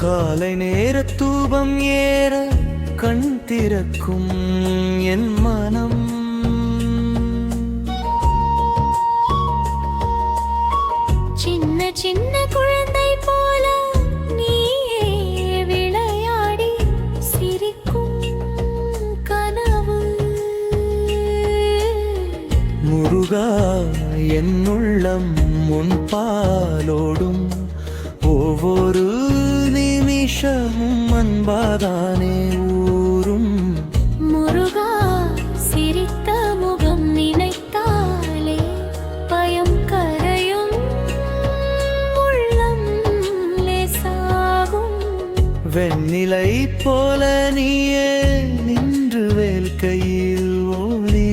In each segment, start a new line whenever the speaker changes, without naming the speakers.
காலை நேர தூபம் ஏற கண் திறக்கும் என் மனம்.
சின்ன சின்ன குழந்தை போல நீயே விளையாடி சிரிக்கும் கனவு.
முருகா என் உள்ளம் உன் பாலோடும் ஒவ்வொரு நிமிஷமும் அன்பாதானே ஊரும்
முருகா சிரித்த முகம் நினைத்தாலே பயம் கரையும். உள்ளம் லேசாகும்.
வெண்ணிலை போல நீயே நின்று வேல் கையில் ஓடி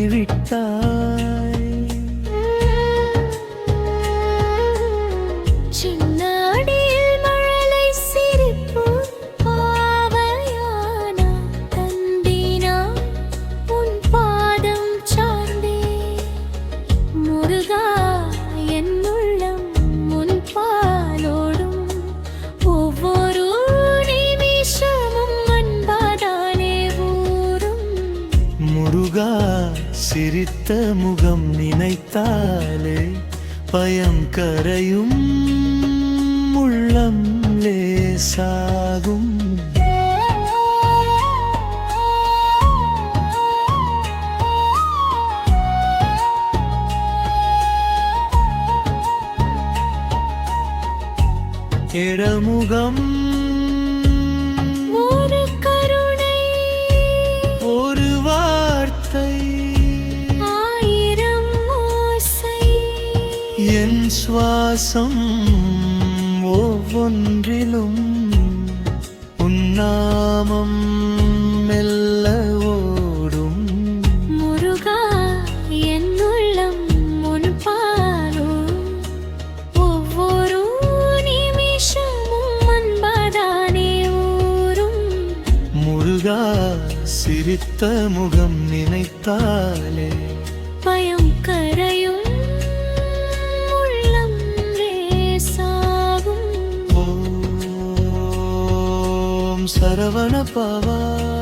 சிரித்த முகம் நினைத்தாலே பயம் கரையும் உள்ளம் லேசாகும். இடமுகம்
ஒரு கருணை.
ஒரு வார்த்தை. என் சுவாசம் ஒவ்வொன்றிலும் உன்னாமம் மெல்ல ஓடும்.
முருகா என் உள்ளம் உன் பாலும் ஒவ்வொரு நிமிஷமும் அன்பாதானே ஊரும்.
முருகா சிரித்த முகம் நினைத்தாலே சரவண பவா.